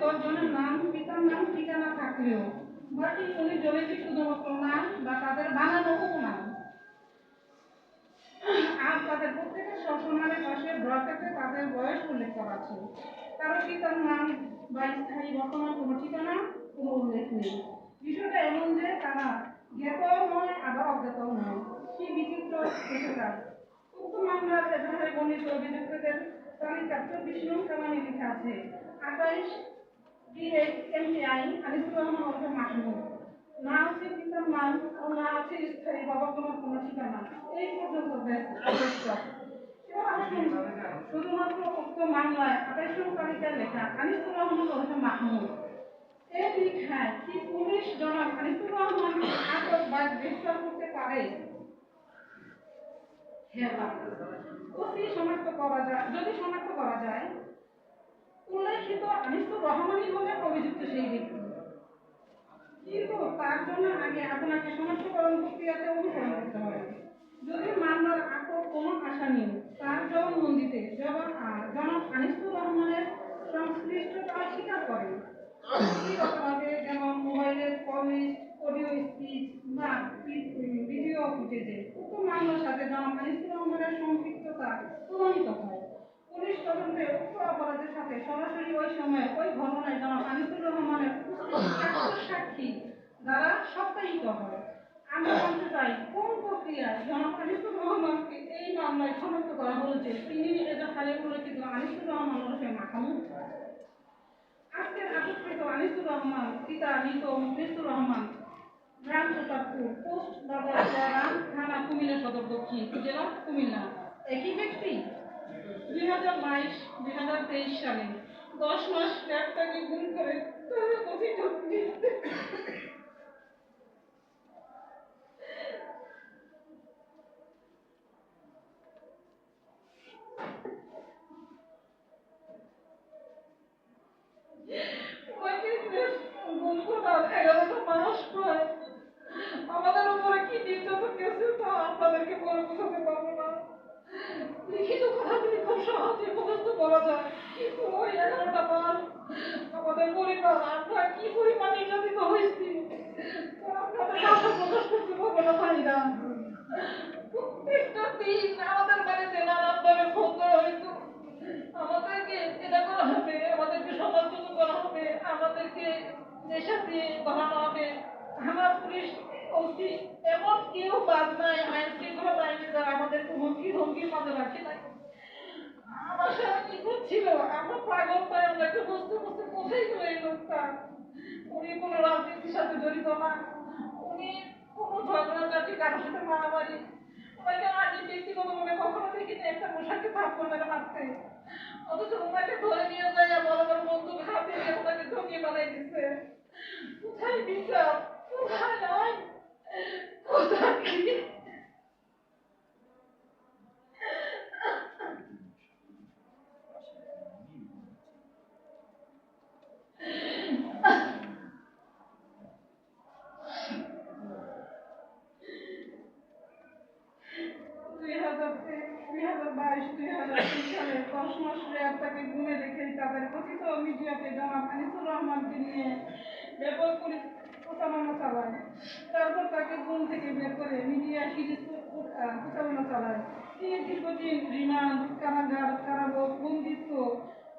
দশজনের নাম, পিতার নাম, ঠিকানা থাকলেও বাকি উনি জনেছি শুধুমাত্র নাম বা তাদের বানানো উপনাম আর তাদের প্রত্যেকের স্বপ্নামের পাশে ব্রকেটে তাদের বয়স উল্লেখ করা আছে। কারও পিতার নাম বা স্থায়ী বর্তমান কোনো ঠিকানা, কোনো উল্লেখ নেই। বিষয়টা এমন যে তারা জ্ঞাতও নয় আবার অজ্ঞাতও নয়। কি বিচিত্র বিষয়টা। উক্ত মামলার এজাহারে বর্ণিত অভিযুক্তদের তালিকা চব্বিশ নং কালামে লেখা আছে, আঠাইশ এমপিআই আনিসুর রহমান ওরফে মাহমুদ না আছে পিতার নাম ও না আছে স্থায়ী বাবা কোনো কোনো ঠিকানা। এই পর্যন্ত শুধুমাত্র উক্ত মামলায় আঠাইশ নং লেখা আনিসুর রহমান ওরফে মাহমুদ। এই লেখায় কি পুলিশ জনাব আনিসুর রহমান বা গ্রেফতার করতে পারে? হ্যাঁ অতি শনাক্ত করা যায়, যদি শনাক্ত করা যায় উল্লেখিত আনিসুর রহমানই হলেন অভিযুক্ত সেই ব্যক্তি। কিন্তু তার জন্য আগে আপনাকে শনাক্তকরণ প্রক্রিয়াতে অনুসরণ করতে হবে। যদি মামলার আটক কোনো আসামি তার জবানবন্দিতে জবাব আহ, জনাব আনিসুর রহমানের সংশ্লিষ্টতা স্বীকার ব্যক্তিগতভাবে যেমন মোবাইলের কলিস্ট অডিও স্পিচ বা ভিডিও ফুটেজে উক্ত মামলার সাথে জনাব আনিসুর রহমানের সম্পৃক্ততা প্রমাণিত হয় পুলিশ তদন্তে উক্ত অপরাধের সাথে সরাসরি ওই সময় ওই ঘটনায় জনাব আনিসুর রহমানের সাক্ষী দ্বারা সত্যায়িত হয় আমরা জানতে চাই কোন প্রক্রিয়ায় জনাব আনিসুর রহমানকে এই মামলায় শনাক্ত করা হয়েছে? তিনি এটা এজাহারে উল্লেখিত আনিসুর রহমান ওরফে মাহমুদ আজকের আটককৃত আনিসুর রহমান, পিতা মৃত মুখলিসুর রহমান, গ্রাম প্রতাপপুর পোস্ট বাজার থানা কুমিল্লা সদর দক্ষিণ জেলা কুমিল্লা। একই ব্যক্তি? দুই হাজার বাইশ, দুই হাজার তেইশ সালে। দশ মাস ল্যাপটাকে গুম করে। তারা মৃত্যু আমাদের উপরে কি নির্যাতন গেছে তা আপনাদেরকে বলে বোঝাতে পারব না। লিখিত কথাগুলি খুব সহজে মুখস্থ করা যায়। কিন্তু ওই এগারোটা মাস আমাদের পরিবার, আমরা কি পরিমাণ নির্যাতিত হয়েছি? আপনাদের ভাষা প্রকাশ করতে পারব না ভাইরা প্রত্যেকটা দিন আমাদের বাড়িতে নানানভাবে ফোন করা আমাদেরকে এটা করা হবে, আমাদেরকে সমালোচনা করা হবে, আমাদেরকে নেশা দিয়ে ধরানো হবে। আমার পুলিশ ওসি এমন কেউ বাদ নাই আইন শৃঙ্খলা বাহিনী দ্বারা আমাদেরকে হুমকি ধমকির মাঝে রাখে নাই। আমার সাথে কি করছিল আমরা পাগল পাই, আমরা বুঝতে বুঝতে কোথায় গেল এই লোকটা। উনি কোনো রাজনীতির সাথে জড়িত না। উনি কোনো ঝগড়াঝাটি কারোর সাথে মারামারি। ওনাকে আগে ব্যক্তিগতভাবে কখনো দেখিনি, একটা মশাকে থাপ্পড় মেরে মারতে। অথচ ওনাকে ধরে নিয়ে যায় বড় বড় বন্দুক হাতে নিয়ে ওনাকে ঢুকিয়ে বানাই দিচ্ছে কোথায় বিচার? কোথায় নয় কোথায় কি দুই হাজার তেইশ, দুই হাজার বাইশ, দুই হাজার সালে দশ মাস তাকে গুমে রেখে তাদের কথিত মিডিয়াতে জনাব আনিসুর রহমানকে নিয়ে ব্যাপক পরি- প্রচারণা চালায়। তারপর তাকে ঘুম থেকে বের করে মিডিয়া সিরিজ প্রচারণা চালায়। তিনি দীর্ঘদিন রিমান্ড, কারাগার কারাগার বন্দিত্ব,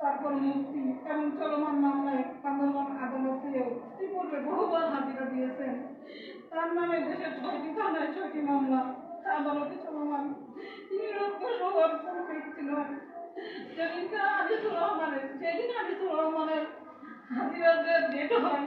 তারপর মুক্তি এবং চলমান মামলায় বান্দরবান আদালতেও ইতিপূর্বে বহুবার হাজিরা দিয়েছেন। তার নামে দেশের ছয়টি থানায় ছয়টি মামলা, আদালতে চলমান তিনি রক্ত সবার কোনো ব্যক্তি নন যেদিনকে আনিসুর রহমানের যেদিন আনিসুর রহমানের হাজিরার যে ডেট হয়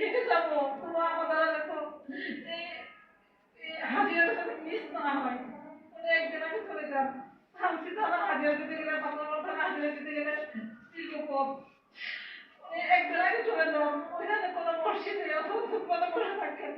হেঁটে মিস না হয় উনি একদিন আগে চলে যান থামছি থানা হাজিরা দিতে গেলে বান্দরবান দিতে গেলে বিজ্ঞপন উনি একদিন আগে চলে যান ওইখানে কোনো মসজিদে অথবা বসে থাকেন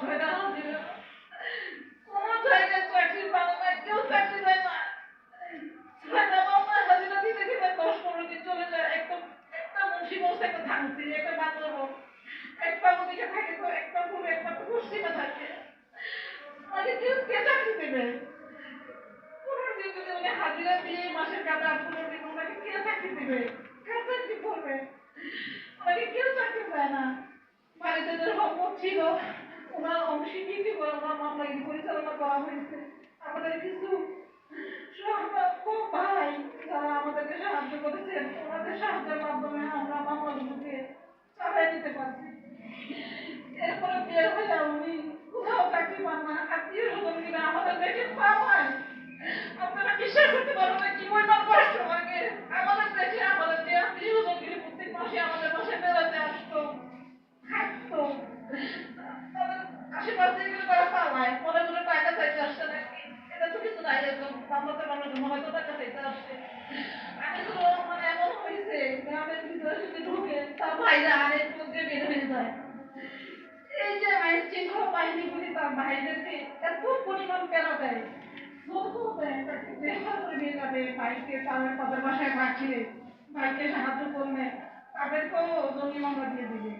これ。ওনার অংশে নীতি ওনার মামলাগুলি পরিচালনা করা হয়েছে। আমাদের কিছু ভাই, যারা আমাদেরকে সাহায্য করেছেন, ওনাদের সাহায্যের মাধ্যমে আমরা মামলাগুলোকে চালাই নিতে পারছি। এরপরে বিয়ে হয়ে উনি কোথাও চাকরি পান না আত্মীয় স্বজন কিনা আমাদের দেখে পাওয়ায় আপনারা বিশ্বাস আমার ভাইদেরকে এত পরিমাণ কেন দেয়? ভাইকে তাদের বাসায় রাখলে ভাইকে সাহায্য করলে তাদেরকেও জমি মামলা দিয়ে দিবে।